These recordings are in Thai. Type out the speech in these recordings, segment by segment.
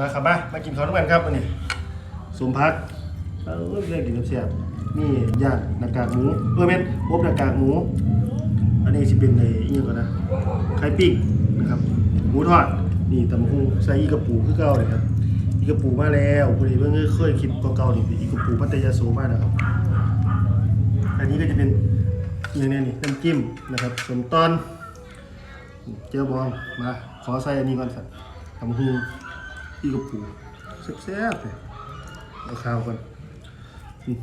มาครับมามากินข้าวด้วยกันครับวันนี้สมพักเออเรียกกินน้ำเสียบนี่ย่างหน้ากากหมูเออเม็นอบหน้ากากหมู อันนี้สิเป็นในอีกอย่างก่อนนะไข่ปิ้งนะครับหมูทอดนี่ตำบักหูใส่อีกระปูคือเก่าเลยครับอีกระปูมาแล้วพอดีเพิ่งเคยคลิปเก่าๆนี่อีกระปูพัทยาโซมานะครับ อันนี้ก็จะเป็นอย่างนี้นี่น้ำจิ้มนะครับสมตอนเจียวบองมาขอใส่อันนี้ก่อนสัตว์ตำบักหู อีกระปูแซ่บๆเลยเอาข้าวก่อนอืม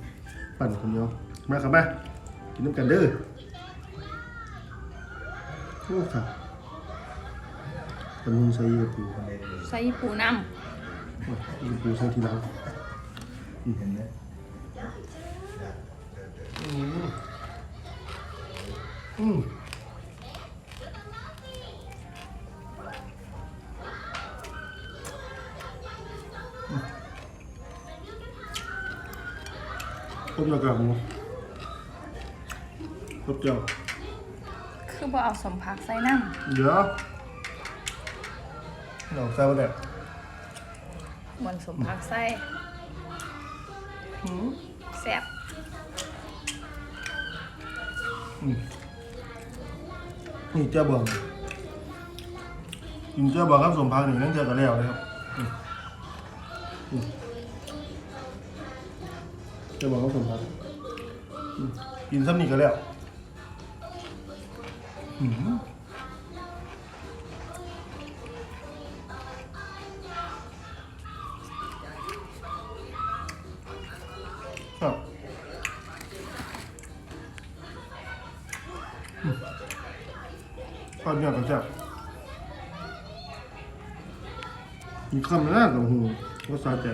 ปั่นคนเดียวมาครับมากินน้ำกันเด้อโอ้ครับตะมุงใส่ยีปูใส่ปูน้ยีปูใส่ทีหลังอืมอืมอืม ต้มยำกากหมูต้มเจียวำคือบ่เอาสมพักใส่น้เดี๋ยวเราใส่ไว้แล้วำเหมือนสมพักใส่อืมแซ่บนี่เจ้าบองกินเจ้าบองครับสมพักหนึ่งนั่งเจอกันแล้วนะครับ อืมอืมเจ้าบองครับสมพักอืมกินซ้ำนี่กันแล้วอืมครับทอดเนี่ยก็จะมีคำแรกกับหู ภาษาใจ